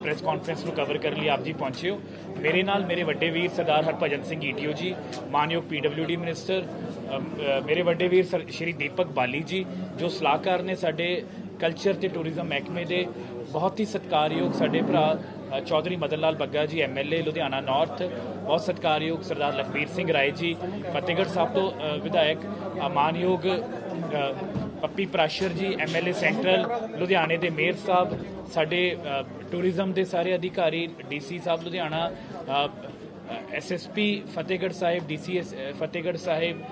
Press conference ਨੂੰ cover ਕਰਨ ਲਈ ਆਪ ਜੀ ਪਹੁੰਚੇ ਹੋ। ਮੇਰੇ ਨਾਲ ਮੇਰੇ ਵੱਡੇ ਵੀਰ ਸਰਦਾਰ ਹਰਭਜਨ ਸਿੰਘ ਈਟੀਓ ਜੀ ਮਾਨਯੋਗ ਪੀਡਬਲਯੂਡੀ ਮਿਨਿਸਟਰ ਅਮ, ਅ, ਮੇਰੇ ਵੱਡੇ ਵੀਰ ਸਰ- ਸ਼੍ਰੀ ਦੀਪਕ ਬਾਲੀ ਜੀ ਜੋ ਸਲਾਹਕਾਰ ਨੇ ਸਾਡੇ ਕਲਚਰ ਤੇ ਟੂਰਿਜ਼ਮ ਮਹਿਕਮੇ ਦੇ ਬਹੁਤ ਹੀ ਸਤਿਕਾਰਯੋਗ ਸਾਡੇ ਭਰਾ ਚੌਧਰੀ ਮਦਨ ਲਾਲ ਬੱਗਾ ਜੀ ਐਮਐਲਏ ਲੁਧਿਆਣਾ ਨਾਰਥ ਬਹੁਤ ਸਤਿਕਾਰਯੋਗ ਸਰਦਾਰ ਲਖਬੀਰ ਸਿੰਘ ਰਾਏ ਜੀ ਫਤਿਹਗੜ੍ਹ ਸਾਹਿਬ ਤੋਂ ਵਿਧਾਇਕ ਮਾਨਯੋਗ ਪੱਪੀ ਪ੍ਰਾਸ਼ਰ ਜੀ ਐਮਐਲਏ ਸੈਂਟਰਲ ਲੁਧਿਆਣੇ ਦੇ ਮੇਅਰ ਸਾਹਿਬ ਸਾਡੇ ਟੂਰਿਜ਼ਮ ਦੇ ਸਾਰੇ ਅਧਿਕਾਰੀ DC sahib Ludhiana SSP Fatehgarh Sahib DC Fatehgarh Sahib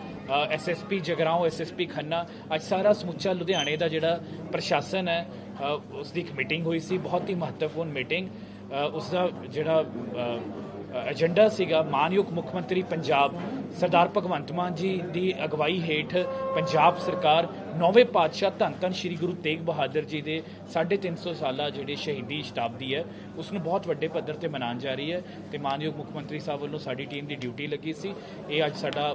SSP Jagraon SSP Khanna ਅੱਜ ਸਾਰਾ ਸਮੁੱਚਾ ਲੁਧਿਆਣੇ ਦਾ ਜਿਹੜਾ ਪ੍ਰਸ਼ਾਸਨ ਹੈ ਅ, ਉਸ ਦੀ ਇੱਕ ਮੀਟਿੰਗ ਹੋਈ ਸੀ ਬਹੁਤ ਹੀ ਮਹੱਤਵਪੂਰਨ ਮੀਟਿੰਗ ਉਸ ਦਾ ਜਿਹੜਾ ਏਜੰਡਾ ਸੀਗਾ ਮਾਨਯੋਗ ਮੁੱਖ ਮੰਤਰੀ ਪੰਜਾਬ ਸਰਦਾਰ ਭਗਵੰਤ ਮਾਨ ਜੀ ਦੀ ਅਗਵਾਈ ਹੇਠ ਪੰਜਾਬ ਸਰਕਾਰ ਨੌਵੇਂ ਪਾਤਸ਼ਾਹ ਧੰਨ ਧੰਨ ਸ੍ਰੀ ਗੁਰੂ ਤੇਗ ਬਹਾਦਰ ਜੀ ਦੇ 350 ਸਾਲਾ ਜਿਹੜੇ ਸ਼ਹੀਦੀ ਸ਼ਤਾਬਦੀ ਹੈ, ਉਸ ਨੂੰ ਬਹੁਤ ਵੱਡੇ ਪੱਧਰ ਤੇ ਮਨਾਉਣ ਜਾ ਰਹੀ ਹੈ ਤੇ ਮਾਨਯੋਗ ਮੁੱਖ ਮੰਤਰੀ ਸਾਹਿਬ ਵੱਲੋਂ ਸਾਡੀ ਟੀਮ ਦੀ ਡਿਊਟੀ ਲੱਗੀ ਸੀ। ਇਹ ਅੱਜ ਸਾਡਾ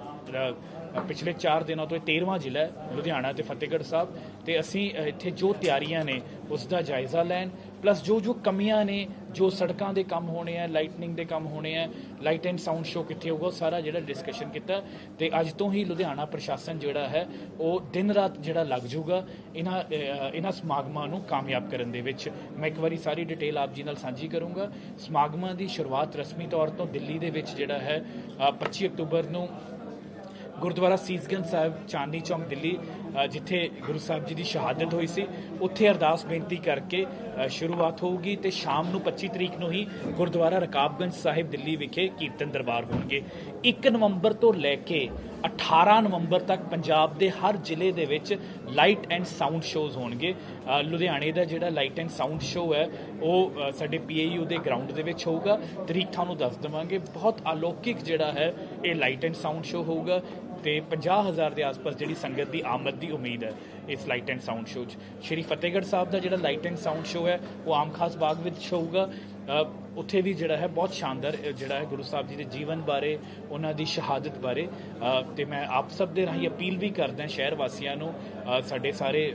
ਪਿਛਲੇ 4 ਦਿਨਾਂ ਤੋਂ ਇਹ 13ਵਾਂ ਜ਼ਿਲ੍ਹਾ ਲੁਧਿਆਣਾ ਤੇ ਫਤਿਹਗੜ੍ਹ ਸਾਹਿਬ ਤੇ ਅਸੀਂ ਇੱਥੇ ਜੋ ਤਿਆਰੀਆਂ ਨੇ, ਉਸ ਦਾ ਜਾਇਜ਼ਾ ਲੈਣ ਪਲੱਸ ਜੋ ਜੋ ਕਮੀਆਂ ਨੇ ਜੋ ਸੜਕਾਂ ਦੇ ਕੰਮ ਹੋਣੇ ਆ ਲਾਈਟਨਿੰਗ ਦੇ ਕੰਮ ਹੋਣੇ ਆ ਲਾਈਟ ਐਂਡ ਸਾਊਂਡ ਸ਼ੋ ਕਿੱਥੇ ਹੋਊਗਾ ਉਹ ਸਾਰਾ ਜਿਹੜਾ ਡਿਸਕਸ਼ਨ ਕੀਤਾ। ਤੇ ਅੱਜ ਤੋਂ ਹੀ ਲੁਧਿਆਣਾ ਪ੍ਰਸ਼ਾਸਨ ਜਿਹੜਾ ਹੈ ਉਹ ਦਿਨ ਰਾਤ ਜਿਹੜਾ ਲੱਗ ਜਾਊਗਾ ਇਹਨਾਂ ਇਹਨਾਂ ਸਮਾਗਮਾਂ ਨੂੰ ਕਾਮਯਾਬ ਕਰਨ ਦੇ ਵਿੱਚ। ਮੈਂ ਇੱਕ ਵਾਰੀ ਸਾਰੀ ਡਿਟੇਲ ਆਪ ਜੀ ਨਾਲ ਸਾਂਝੀ ਕਰੂੰਗਾ। ਸਮਾਗਮਾਂ ਦੀ ਸ਼ੁਰੂਆਤ ਰਸਮੀ ਤੌਰ ਤੋਂ ਦਿੱਲੀ ਦੇ ਵਿੱਚ ਜਿਹੜਾ ਹੈ ਅ, 25 ਅਕਤੂਬਰ ਨੂੰ ਗੁਰਦੁਆਰਾ ਸੀਸਗੰਜ ਸਾਹਿਬ ਚਾਂਦਨੀ ਚੌਂਕ ਦਿੱਲੀ ਜਿੱਥੇ ਗੁਰੂ ਸਾਹਿਬ ਜੀ ਦੀ ਸ਼ਹਾਦਤ ਹੋਈ ਸੀ ਉੱਥੇ ਅਰਦਾਸ ਬੇਨਤੀ ਕਰਕੇ ਸ਼ੁਰੂਆਤ ਹੋਊਗੀ ਤੇ ਸ਼ਾਮ ਨੂੰ 25 ਤਰੀਕ ਨੂੰ ਹੀ ਗੁਰਦੁਆਰਾ ਰਕਾਬਗੰਜ ਸਾਹਿਬ ਦਿੱਲੀ ਵਿਖੇ ਕੀਰਤਨ ਦਰਬਾਰ ਹੋਣਗੇ। 1 ਨਵੰਬਰ ਤੋਂ ਲੈ ਕੇ 18 ਨਵੰਬਰ ਤੱਕ ਪੰਜਾਬ ਦੇ ਹਰ ਜ਼ਿਲ੍ਹੇ ਦੇ ਵਿੱਚ ਲਾਈਟ ਐਂਡ ਸਾਊਂਡ ਸ਼ੋਜ਼ ਹੋਣਗੇ। ਲੁਧਿਆਣੇ ਦਾ ਜਿਹੜਾ ਲਾਈਟ ਐਂਡ ਸਾਊਂਡ ਸ਼ੋਅ ਹੈ ਉਹ ਅ, ਸਾਡੇ ਪੀਏਯੂ ਦੇ ਗਰਾਊਂਡ ਦੇ ਵਿੱਚ ਹੋਊਗਾ। ਤਰੀਕ ਤੁਹਾਨੂੰ ਦੱਸ ਦਵਾਂਗੇ। ਬਹੁਤ ਅਲੌਕਿਕ ਜਿਹੜਾ ਹੈ ਇਹ ਲਾਈਟ ਐਂਡ ਸਾਊਂਡ ਸ਼ੋਅ ਹੋਊਗਾ। ਤੇ 50000 ਦੇ ਆਸ-ਪਾਸ ਜਿਹੜੀ ਸੰਗਤ ਦੀ ਆਮਦ ਦੀ ਉਮੀਦ ਹੈ। ਇਸ ਲਾਈਟ ਐਂਡ ਸਾਊਂਡ ਸ਼ੋਅ 'ਚ। ਸ਼੍ਰੀ ਫਤਿਹਗੜ੍ਹ ਸਾਹਿਬ ਦਾ ਜਿਹੜਾ ਲਾਈਟ ਐਂਡ ਸਾਊਂਡ ਸ਼ੋਅ ਹੈ ਉਹ ਆਮ ਖਾਸ ਬਾਗ ਵਿੱਚ ਹੋਊਗਾ। ਉੱਥੇ ਵੀ ਜਿਹੜਾ ਹੈ ਬਹੁਤ ਸ਼ਾਨਦਾਰ ਜਿਹੜਾ ਹੈ ਗੁਰੂ ਸਾਹਿਬ ਜੀ ਦੇ ਜੀਵਨ ਬਾਰੇ ਉਹਨਾਂ ਦੀ ਸ਼ਹਾਦਤ ਬਾਰੇ। ਅ, ਤੇ ਮੈਂ ਆਪ ਸਭ ਦੇ ਰਾਹੀਂ ਅਪੀਲ ਵੀ ਕਰਦਾ ਸ਼ਹਿਰ ਵਾਸੀਆਂ ਨੂੰ ਸਾਡੇ ਸਾਰੇ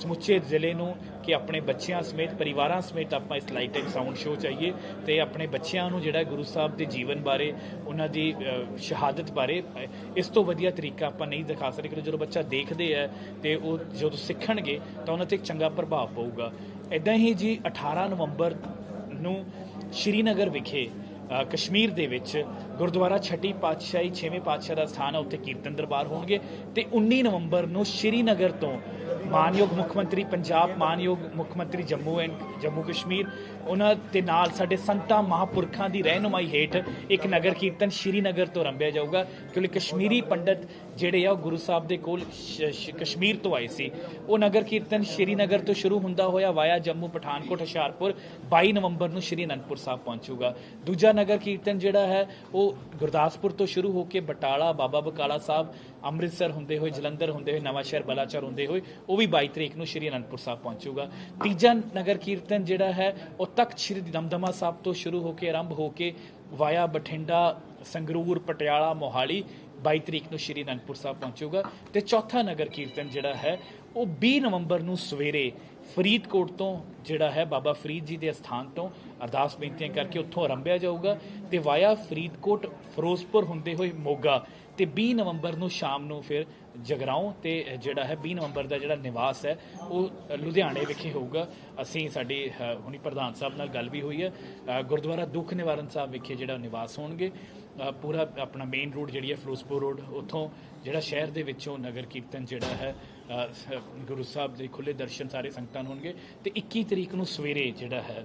ਸਮੁੱਚੇ ਜ਼ਿਲ੍ਹੇ ਨੂੰ ਕਿ ਆਪਣੇ ਬੱਚਿਆਂ ਸਮੇਤ ਪਰਿਵਾਰਾਂ ਸਮੇਤ ਆਪਾਂ ਇਸ ਲਾਈਟ ਐਂਡ ਸਾਊਂਡ ਸ਼ੋ ਚਾਹੀਏ ਤੇ ਆਪਣੇ ਬੱਚਿਆਂ ਨੂੰ ਜਿਹੜਾ ਗੁਰੂ ਸਾਹਿਬ ਦੇ ਜੀਵਨ ਬਾਰੇ ਉਹਨਾਂ ਦੀ ਸ਼ਹਾਦਤ ਬਾਰੇ ਇਸ ਤੋਂ ਵਧੀਆ ਤਰੀਕਾ ਆਪਾਂ ਨਹੀਂ ਦਿਖਾ ਸਕਦੇ। ਕਿ ਜਦੋਂ ਬੱਚਾ ਦੇਖਦੇ ਹੈ ਤੇ ਉਹ ਜਦੋਂ ਸਿੱਖਣਗੇ ਤਾਂ ਉਹਨਾਂ ਤੇ ਇੱਕ ਚੰਗਾ ਪ੍ਰਭਾਵ ਪਊਗਾ। ਇਦਾਂ ਹੀ ਜੀ 18 ਨਵੰਬਰ ਨੂੰ ਸ਼੍ਰੀਨਗਰ ਵਿਖੇ ਕਸ਼ਮੀਰ ਦੇ ਵਿੱਚ ਗੁਰਦੁਆਰਾ ਛੱਟੀ ਪਾਤਸ਼ਾਹੀ ਛੇਵੇਂ ਪਾਤਸ਼ਾਹ ਦਾ ਸਥਾਨ ਹੈ ਉੱਥੇ ਕੀਰਤਨ ਦਰਬਾਰ ਹੋਣਗੇ ਤੇ 19 ਨਵੰਬਰ ਨੂੰ ਸ਼੍ਰੀਨਗਰ ਤੋਂ ਮਾਨਯੋਗ ਮੁੱਖ ਮੰਤਰੀ ਪੰਜਾਬ, ਮਾਨਯੋਗ ਮੁੱਖ ਮੰਤਰੀ ਜੰਮੂ ਐਂਡ ਜੰਮੂ ਕਸ਼ਮੀਰ, ਉਹਨਾਂ ਦੇ ਨਾਲ ਸਾਡੇ ਸੰਤਾਂ ਮਹਾਪੁਰਖਾਂ ਦੀ ਰਹਿਨੁਮਾਈ ਹੇਠ ਇੱਕ ਨਗਰ ਕੀਰਤਨ ਸ਼੍ਰੀਨਗਰ ਤੋਂ ਰੰਭਿਆ ਜਾਊਗਾ, ਕਿਉਂਕਿ ਕਸ਼ਮੀਰੀ ਪੰਡਤ ਜਿਹੜੇ ਆ, ਉਹ ਗੁਰੂ ਸਾਹਿਬ ਦੇ ਕੋਲ ਕਸ਼ਮੀਰ ਤੋਂ ਆਏ ਸੀ। ਉਹ ਨਗਰ ਕੀਰਤਨ ਸ਼੍ਰੀਨਗਰ ਤੋਂ ਸ਼ੁਰੂ ਹੁੰਦਾ ਹੋਇਆ ਵਾਇਆ ਜੰਮੂ ਪਠਾਨਕੋਟ ਹੁਸ਼ਿਆਰਪੁਰ 22 ਨਵੰਬਰ ਨੂੰ ਸ਼੍ਰੀ ਅਨੰਦਪੁਰ ਸਾਹਿਬ ਪਹੁੰਚੂਗਾ। ਦੂਜਾ ਨਗਰ ਕੀਰਤਨ ਜਿਹੜਾ ਹੈ, ਉਹ ਗੁਰਦਾਸਪੁਰ ਤੋਂ ਸ਼ੁਰੂ ਹੋ ਕੇ ਬਟਾਲਾ, ਬਾਬਾ ਬਕਾਲਾ ਸਾਹਿਬ ਅੰਮ੍ਰਿਤਸਰ ਹੁੰਦੇ ਹੋਏ, ਜਲੰਧਰ ਹੁੰਦੇ ਹੋਏ, ਨਵਾਂ ਸ਼ਹਿਰ ਬਲਾਚੌਰ ਹੁੰਦੇ ਹੋਏ, ਉਹ ਵੀ 22 ਤਰੀਕ ਨੂੰ ਸ਼੍ਰੀ ਅਨੰਦਪੁਰ ਸਾਹਿਬ ਪਹੁੰਚੂਗਾ। ਤੀਜਾ ਨਗਰ ਕੀਰਤਨ ਜਿਹੜਾ ਹੈ, ਉਹ ਤਖਤ ਸ਼੍ਰੀ ਦਮਦਮਾ ਸਾਹਿਬ ਤੋਂ ਸ਼ੁਰੂ ਹੋ ਕੇ ਆਰੰਭ ਹੋ ਕੇ ਵਾਇਆ ਬਠਿੰਡਾ, ਸੰਗਰੂਰ, ਪਟਿਆਲਾ, ਮੋਹਾਲੀ 22 ਤਰੀਕ ਨੂੰ ਸ਼੍ਰੀ ਅਨੰਦਪੁਰ ਸਾਹਿਬ ਪਹੁੰਚੂਗਾ। ਤੇ ਚੌਥਾ ਨਗਰ ਕੀਰਤਨ ਜਿਹੜਾ ਹੈ, ਉਹ 20 ਨਵੰਬਰ ਨੂੰ ਸਵੇਰੇ ਫਰੀਦਕੋਟ ਤੋਂ ਜਿਹੜਾ ਹੈ ਬਾਬਾ ਫਰੀਦ ਜੀ ਦੇ ਅਸਥਾਨ ਤੋਂ ਅਰਦਾਸ ਬੇਨਤੀਆਂ ਕਰਕੇ ਉੱਥੋਂ ਆਰੰਭਿਆ ਜਾਊਗਾ ਤੇ ਵਾਇਆ ਫਰੀਦਕੋਟ ਫਿਰੋਜ਼ਪੁਰ ਹੁੰਦੇ ਹੋਏ ਮੋਗਾ ਤੇ 20 ਨਵੰਬਰ ਨੂੰ ਸ਼ਾਮ ਨੂੰ ਫਿਰ ਜਗਰਾਉਂ ਤੇ ਜਿਹੜਾ ਹੈ 20 ਨਵੰਬਰ ਦਾ ਜਿਹੜਾ ਨਿਵਾਸ ਹੈ ਉਹ ਲੁਧਿਆਣੇ ਵਿਖੇ ਹੋਊਗਾ। ਅਸੀਂ ਸਾਡੇ ਅ, ਹੁਣੀ ਪ੍ਰਧਾਨ ਸਾਹਿਬ ਨਾਲ ਗੱਲ ਵੀ ਹੋਈ ਹੈ। ਗੁਰਦੁਆਰਾ ਦੁੱਖ ਨਿਵਾਰਨ ਸਾਹਿਬ ਵਿਖੇ ਜਿਹੜਾ ਨਿਵਾਸ ਹੋਣਗੇ। ਪੂਰਾ ਆਪਣਾ ਮੇਨ ਰੋਡ ਜਿਹੜੀ ਹੈ ਫਿਰੋਜ਼ਪੁਰ ਰੋਡ ਉੱਥੋਂ ਜਿਹੜਾ ਸ਼ਹਿਰ ਦੇ ਵਿੱਚੋਂ ਨਗਰ ਕੀਰਤਨ ਜਿਹੜਾ ਹੈ ਗੁਰੂ ਸਾਹਿਬ ਦੇ ਖੁੱਲੇ ਦਰਸ਼ਨ ਸਾਰੇ ਸੰਗਤਾਂ ਨੂੰ ਹੋਣਗੇ। ਤੇ 21 ਤਰੀਕ ਨੂੰ ਸਵੇਰੇ ਜਿਹੜਾ ਹੈ,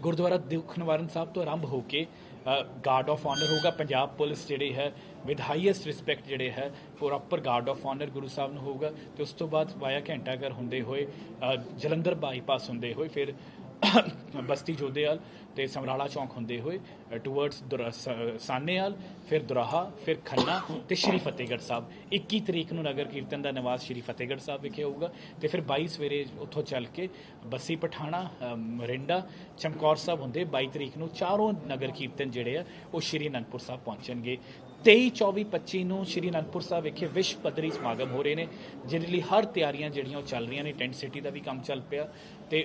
ਗੁਰਦੁਆਰਾ ਦੁੱਖ ਨਿਵਾਰਨ ਸਾਹਿਬ ਤੋਂ ਆਰੰਭ ਹੋ ਕੇ ਗਾਰਡ ਆਫ ਆਨਰ ਹੋਗਾ ਪੰਜਾਬ ਪੁਲਿਸ ਜਿਹੜੀ ਹੈ ਵਿਦ ਹਾਈਐਸਟ ਰਿਸਪੈਕਟ ਜਿਹੜੇ ਹੈ proper guard of honour Guru Sahib ਨੂੰ ਹੋਊਗਾ। ਤੇ ਉਸ ਤੋਂ ਬਾਅਦ ਵਾਇਆ ਘੰਟਾਘਰ ਹੁੰਦੇ ਹੋਏ ਜਲੰਧਰ ਬਾਈਪਾਸ ਹੁੰਦੇ ਹੋਏ ਫਿਰ ਬਸਤੀ ਜੋਧੇਵਾਲ ਤੇ ਸਮਰਾਲਾ ਚੌਂਕ ਹੁੰਦੇ ਹੋਏ ਟੁਵਰਡਸ ਸਾਨੇਵਾਲ ਫਿਰ ਦੁਰਾਹਾ ਫਿਰ ਖੰਨਾ ਤੇ ਸ਼੍ਰੀ ਫਤਿਹਗੜ੍ਹ ਸਾਹਿਬ। 21 ਤਰੀਕ ਨੂੰ ਨਗਰ ਕੀਰਤਨ ਦਾ ਨਿਵਾਸ ਸ਼੍ਰੀ ਫਤਿਹਗੜ੍ਹ ਸਾਹਿਬ ਵਿਖੇ ਹੋਊਗਾ ਤੇ ਫਿਰ 22 ਸਵੇਰੇ ਉੱਥੋਂ ਚੱਲ ਕੇ ਬੱਸੀ ਪਠਾਣਾ ਅ, ਮਰਿੰਡਾ ਚਮਕੌਰ ਸਾਹਿਬ ਹੁੰਦੇ 22 ਤਰੀਕ ਨੂੰ ਚਾਰੋਂ ਨਗਰ ਕੀਰਤਨ ਜਿਹੜੇ ਆ ਉਹ ਸ਼੍ਰੀ ਅਨੰਦਪੁਰ ਸਾਹਿਬ ਪਹੁੰਚਣਗੇ। 23 24 25 ਨੂੰ ਸ਼੍ਰੀ ਅਨੰਦਪੁਰ ਸਾਹਿਬ ਵਿਖੇ ਵਿਸ਼ਵ ਪੱਧਰੀ ਸਮਾਗਮ ਹੋ ਰਹੇ ਨੇ ਜਿਹਦੇ ਲਈ ਹਰ ਤਿਆਰੀਆਂ ਜਿਹੜੀਆਂ ਉਹ ਚੱਲ ਰਹੀਆਂ ਨੇ ਟੈਂਟ ਸਿਟੀ ਦਾ ਵੀ ਕੰਮ ਚੱਲ ਪਿਆ ਤੇ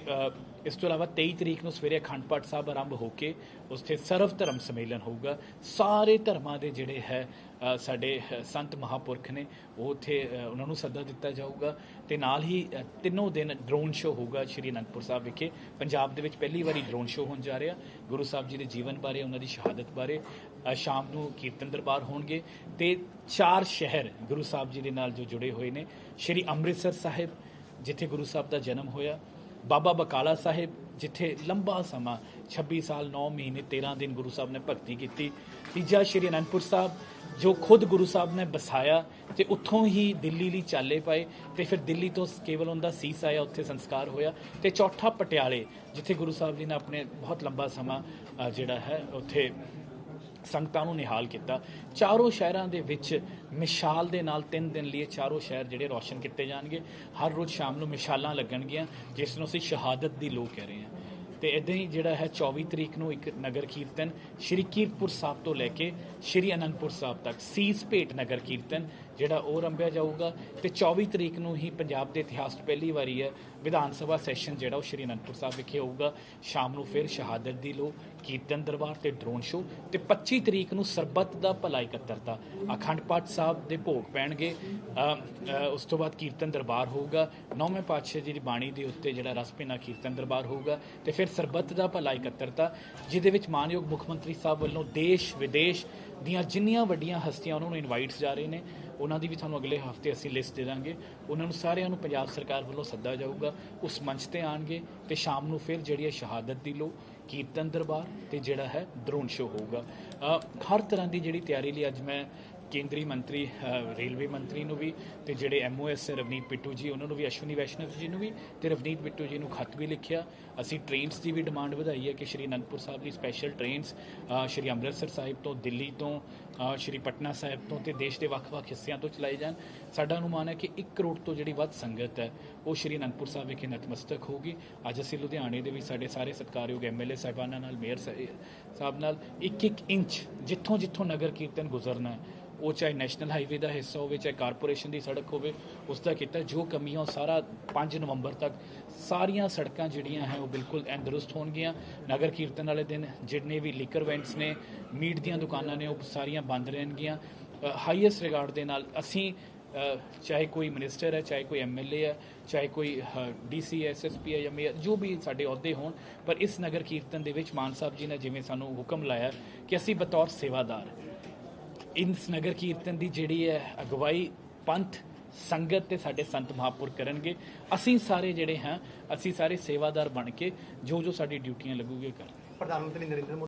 ਇਸ ਤੋਂ ਇਲਾਵਾ 23 ਤਰੀਕ ਨੂੰ ਸਵੇਰੇ ਅਖੰਡ ਪਾਠ ਸਾਹਿਬ ਆਰੰਭ ਹੋ ਕੇ ਉੱਥੇ ਸਰਵ ਧਰਮ ਸੰਮੇਲਨ ਹੋਊਗਾ। ਸਾਰੇ ਧਰਮਾਂ ਦੇ ਜਿਹੜੇ ਹੈ ਸਾਡੇ ਸੰਤ ਮਹਾਪੁਰਖ ਨੇ, ਉਹ ਉੱਥੇ ਉਹਨਾਂ ਨੂੰ ਸੱਦਾ ਦਿੱਤਾ ਜਾਊਗਾ। ਤੇ ਨਾਲ ਹੀ ਤਿੰਨੋਂ ਦਿਨ ਡਰੋਨ ਸ਼ੋਅ ਹੋਊਗਾ ਸ਼੍ਰੀ ਅਨੰਦਪੁਰ ਸਾਹਿਬ ਵਿਖੇ। ਪੰਜਾਬ ਦੇ ਵਿੱਚ ਪਹਿਲੀ ਵਾਰੀ ਡਰੋਨ ਸ਼ੋਅ ਹੋਣ ਜਾ ਰਿਹਾ। ਗੁਰੂ ਸਾਹਿਬ ਜੀ ਦੇ ਜੀਵਨ ਬਾਰੇ, ਉਹਨਾਂ ਦੀ ਸ਼ਹਾਦਤ ਬਾਰੇ ਸ਼ਾਮ ਨੂੰ ਕੀਰਤਨ ਦਰਬਾਰ ਹੋਣਗੇ। ਤੇ ਚਾਰ ਸ਼ਹਿਰ ਗੁਰੂ ਸਾਹਿਬ ਜੀ ਦੇ ਨਾਲ ਜੋ ਜੁੜੇ ਹੋਏ ਨੇ, ਸ਼੍ਰੀ ਅੰਮ੍ਰਿਤਸਰ ਸਾਹਿਬ, ਜਿੱਥੇ ਗੁਰੂ ਸਾਹਿਬ ਦਾ ਜਨਮ ਹੋਇਆ। ਬਾਬਾ ਬਕਾਲਾ ਸਾਹਿਬ, ਜਿੱਥੇ ਲੰਬਾ ਸਮਾਂ 26 ਸਾਲ 9 ਮਹੀਨੇ 13 ਦਿਨ ਗੁਰੂ ਸਾਹਿਬ ਨੇ ਭਗਤੀ ਕੀਤੀ। ਤੀਜਾ ਸ਼੍ਰੀ ਅਨੰਦਪੁਰ ਸਾਹਿਬ, ਜੋ ਖੁਦ ਗੁਰੂ ਸਾਹਿਬ ਨੇ ਬਸਾਇਆ ਤੇ ਉੱਥੋਂ ਹੀ ਦਿੱਲੀ ਲਈ ਚਾਲੇ ਪਾਏ ਤੇ ਫਿਰ ਦਿੱਲੀ ਤੋਂ ਕੇਵਲ ਉਹਦਾ ਸੀਸ ਆਇਆ, ਉੱਥੇ ਸੰਸਕਾਰ ਹੋਇਆ ਤੇ ਚੌਥਾ ਪਟਿਆਲੇ, ਜਿੱਥੇ ਗੁਰੂ ਸਾਹਿਬ ਜੀ ਨੇ ਆਪਣੇ ਬਹੁਤ ਲੰਬਾ ਸਮਾਂ ਜਿਹੜਾ ਹੈ, ਉੱਥੇ ਸੰਗਤਾਂ ਨੂੰ ਨਿਹਾਲ ਕੀਤਾ। ਚਾਰੋਂ ਸ਼ਹਿਰਾਂ ਦੇ ਵਿੱਚ ਮਿਸਾਲ ਦੇ ਨਾਲ ਤਿੰਨ ਦਿਨ ਲਈ ਚਾਰੋਂ ਸ਼ਹਿਰ ਜਿਹੜੇ ਰੌਸ਼ਨ ਕੀਤੇ ਜਾਣਗੇ। ਹਰ ਰੋਜ਼ ਸ਼ਾਮ ਨੂੰ ਮਿਸਾਲਾਂ ਲੱਗਣਗੀਆਂ, ਜਿਸ ਨੂੰ ਅਸੀਂ ਸ਼ਹਾਦਤ ਦੀ ਲੋਕ ਕਹਿ ਰਹੇ ਹਾਂ। ਤੇ ਇਦਾਂ ਹੀ ਜਿਹੜਾ ਹੈ 24 ਤਰੀਕ ਨੂੰ ਇੱਕ ਨਗਰ ਕੀਰਤਨ, ਸ਼੍ਰੀ ਕੀਰਤਪੁਰ ਸਾਹਿਬ ਤੋਂ ਲੈ ਕੇ ਸ਼੍ਰੀ ਅਨੰਦਪੁਰ ਸਾਹਿਬ ਤੱਕ, ਸੀਸ ਭੇਟ ਨਗਰ ਕੀਰਤਨ ਜਿਹੜਾ ਉਹ ਰੰਭਿਆ ਜਾਊਗਾ ਤੇ 24 ਤਰੀਕ ਨੂੰ ਹੀ ਪੰਜਾਬ ਦੇ ਇਤਿਹਾਸ 'ਚ ਪਹਿਲੀ ਵਾਰੀ ਹੈ ਵਿਧਾਨ ਸਭਾ ਸੈਸ਼ਨ ਜਿਹੜਾ ਉਹ ਸ਼੍ਰੀ ਅਨੰਦਪੁਰ ਸਾਹਿਬ ਵਿਖੇ ਹੋਊਗਾ। ਸ਼ਾਮ ਨੂੰ ਫਿਰ ਸ਼ਹਾਦਤ ਦੀ ਲੋ ਕੀਰਤਨ ਦਰਬਾਰ ਤੇ ਡਰੋਨ ਸ਼ੋ ਤੇ 25 ਤਰੀਕ ਨੂੰ ਸਰਬੱਤ ਦਾ ਭਲਾ ਇਕੱਤਰਤਾ। ਅਖੰਡ ਪਾਠ ਸਾਹਿਬ ਦੇ ਭੋਗ ਪੈਣਗੇ। ਉਸ ਤੋਂ ਬਾਅਦ ਕੀਰਤਨ ਦਰਬਾਰ ਹੋਊਗਾ। ਨੌਵੇਂ ਪਾਤਸ਼ਾਹ ਜੀ ਦੀ ਬਾਣੀ ਦੇ ਉੱਤੇ ਜਿਹੜਾ ਰਸ ਰਸਪਿਨਾ ਕੀਰਤਨ ਦਰਬਾਰ ਹੋਊਗਾ ਤੇ ਫਿਰ ਸਰਬੱਤ ਦਾ ਭਲਾ ਇਕੱਤਰਤਾ, ਜਿਹਦੇ ਵਿੱਚ ਮਾਨਯੋਗ ਮੁੱਖ ਮੰਤਰੀ ਸਾਹਿਬ ਵੱਲੋਂ ਦੇਸ਼ ਵਿਦੇਸ਼ ਦੀਆਂ ਜਿੰਨੀਆਂ ਵੱਡੀਆਂ ਹਸਤੀਆਂ, ਉਹਨਾਂ ਨੂੰ ਇਨਵਾਈਟਸ ਜਾ ਰਹੇ ਨੇ। ਉਹਨਾਂ ਦੀ ਵੀ ਤੁਹਾਨੂੰ ਅਗਲੇ ਹਫ਼ਤੇ ਅਸੀਂ ਲਿਸਟ ਦੇ ਦਾਂਗੇ। ਉਹਨਾਂ ਨੂੰ ਸਾਰਿਆਂ ਨੂੰ ਪੰਜਾਬ ਸਰਕਾਰ ਵੱਲੋਂ ਸੱਦਾ ਜਾਊਗਾ। ਉਸ ਮੰਚ ਤੇ ਆਣਗੇ ਤੇ ਸ਼ਾਮ ਨੂੰ ਫਿਰ ਜਿਹੜੀ ਹੈ ਸ਼ਹਾਦਤ ਦੀ ਲੋ ਕੀਰਤਨ ਦਰਬਾਰ ਤੇ ਜਿਹੜਾ ਹੈ ਡਰੋਨ ਸ਼ੋ ਹੋਊਗਾ। ਹਰ ਤਰ੍ਹਾਂ ਦੀ ਜਿਹੜੀ ਤਿਆਰੀ ਲਈ ਅੱਜ ਮੈਂ ਕੇਂਦਰੀ ਮੰਤਰੀ ਰੇਲਵੇ ਮੰਤਰੀ ਨੂੰ ਵੀ ਤੇ ਜਿਹੜੇ ਐਮਓਐਸ ਰਵਨੀਤ ਬਿੱਟੂ ਜੀ, ਉਹਨਾਂ ਨੂੰ ਵੀ, ਅਸ਼ਵਨੀ ਵੈਸ਼ਨਵ ਜੀ ਨੂੰ ਵੀ ਤੇ ਰਵਨੀਤ ਬਿੱਟੂ ਜੀ ਨੂੰ ਖੱਤ ਵੀ ਲਿਖਿਆ। ਅਸੀਂ ਟ੍ਰੇਨਸ ਦੀ ਵੀ ਡਿਮਾਂਡ ਵਧਾਈ ਹੈ ਕਿ ਸ਼੍ਰੀ ਅਨੰਦਪੁਰ ਸਾਹਿਬ ਲਈ ਸਪੈਸ਼ਲ ਟ੍ਰੇਨਸ ਸ਼੍ਰੀ ਅੰਮ੍ਰਿਤਸਰ ਸਾਹਿਬ ਤੋਂ ਦਿੱਲੀ ਤੋਂ ਸ਼੍ਰੀ ਪਟਨਾ ਸਾਹਿਬ ਤੋਂ ਤੇ ਦੇਸ਼ ਦੇ ਵੱਖ-ਵੱਖ ਹਿੱਸਿਆਂ ਤੋਂ ਚਲਾਈ ਜਾਣ। ਸਾਡਾ ਅਨੁਮਾਨ ਹੈ ਕਿ 1 ਕਰੋੜ ਤੋਂ ਜਿਹੜੀ ਵੱਧ ਸੰਗਤ ਹੈ, ਉਹ ਸ਼੍ਰੀ ਅਨੰਦਪੁਰ ਸਾਹਿਬ ਵਿਖੇ ਨਤਮਸਤਕ ਹੋਊਗੀ। ਅੱਜ ਅਸੀਂ ਲੁਧਿਆਣੇ ਦੇ ਵੀ ਸਾਡੇ ਸਾਰੇ ਸਤਿਕਾਰਯੋਗ ਐਮਐਲਏ ਸਾਹਿਬਾਨਾਂ ਨਾਲ, ਮੇਅਰ ਸਾਹਿਬ ਨਾਲ ਇੱਕ ਇੱਕ ਇੰਚ ਜਿੱਥੋਂ ਜਿੱਥੋਂ ਨਗਰ ਕੀਰਤਨ ਗੁਜ਼ਰਨਾ ਹੈ ਉਹ ਚਾਹੇ ਨੈਸ਼ਨਲ ਹਾਈਵੇ ਦਾ ਹਿੱਸਾ ਹੋਵੇ, ਚਾਹੇ ਕਾਰਪੋਰੇਸ਼ਨ ਦੀ ਸੜਕ ਹੋਵੇ ਉਸ ਦਾ ਕੀਤਾ ਜੋ ਕਮੀਆਂ ਉਹ ਸਾਰਾ 5 ਨਵੰਬਰ ਤੱਕ ਸਾਰੀਆਂ ਸੜਕਾਂ ਜਿਹੜੀਆਂ ਹੈ ਉਹ ਬਿਲਕੁਲ ਐਂਦਰੁਸਤ ਹੋਣਗੀਆਂ। ਨਗਰ ਕੀਰਤਨ ਵਾਲੇ ਦਿਨ ਜਿੰਨੇ ਵੀ ਲਿਕਰ ਵੈਂਟਸ ਨੇ, ਮੀਟ ਦੀਆਂ ਦੁਕਾਨਾਂ ਨੇ, ਉਹ ਸਾਰੀਆਂ ਬੰਦ ਰਹਿਣਗੀਆਂ। ਹਾਈਐਸਟ ਰਿਗਾਰਡ ਦੇ ਨਾਲ ਅਸੀਂ ਚਾਹੇ ਕੋਈ ਮਿਨਿਸਟਰ ਹੈ, ਚਾਹੇ ਕੋਈ ਐਮਐਲਏ ਹੈ, ਚਾਹੇ ਕੋਈ ਡੀਸੀ ਐਸਐਸਪੀ ਹੈ ਜਾਂ ਮੇਅਰ ਜੋ ਵੀ ਸਾਡੇ ਅਹੁਦੇ ਹੋਣ, ਪਰ ਇਸ ਨਗਰ ਕੀਰਤਨ ਦੇ ਵਿੱਚ ਮਾਨ ਸਾਹਿਬ ਜੀ ਨੇ ਜਿਵੇਂ ਸਾਨੂੰ ਹੁਕਮ ਲਾਇਆ ਕਿ ਅਸੀਂ ਬਤੌਰ ਸੇਵਾਦਾਰ। ਇਸ ਨਗਰ ਕੀਰਤਨ ਦੀ ਜਿਹੜੀ ਹੈ ਅਗਵਾਈ ਪੰਥ, ਸੰਗਤ ਤੇ ਸਾਡੇ ਸੰਤ ਮਹਾਪੁਰ ਕਰਨਗੇ। ਅਸੀਂ ਸਾਰੇ ਜਿਹੜੇ ਹਾਂ, ਅਸੀਂ ਸਾਰੇ ਸੇਵਾਦਾਰ ਬਣ ਕੇ ਜੋ ਜੋ ਸਾਡੀ ਡਿਊਟੀਆਂ ਲੱਗੂਗੇ ਕਰਾਂਗੇ। ਪ੍ਰਧਾਨ ਮੰਤਰੀ ਨਰਿੰਦਰ ਮੋਦੀ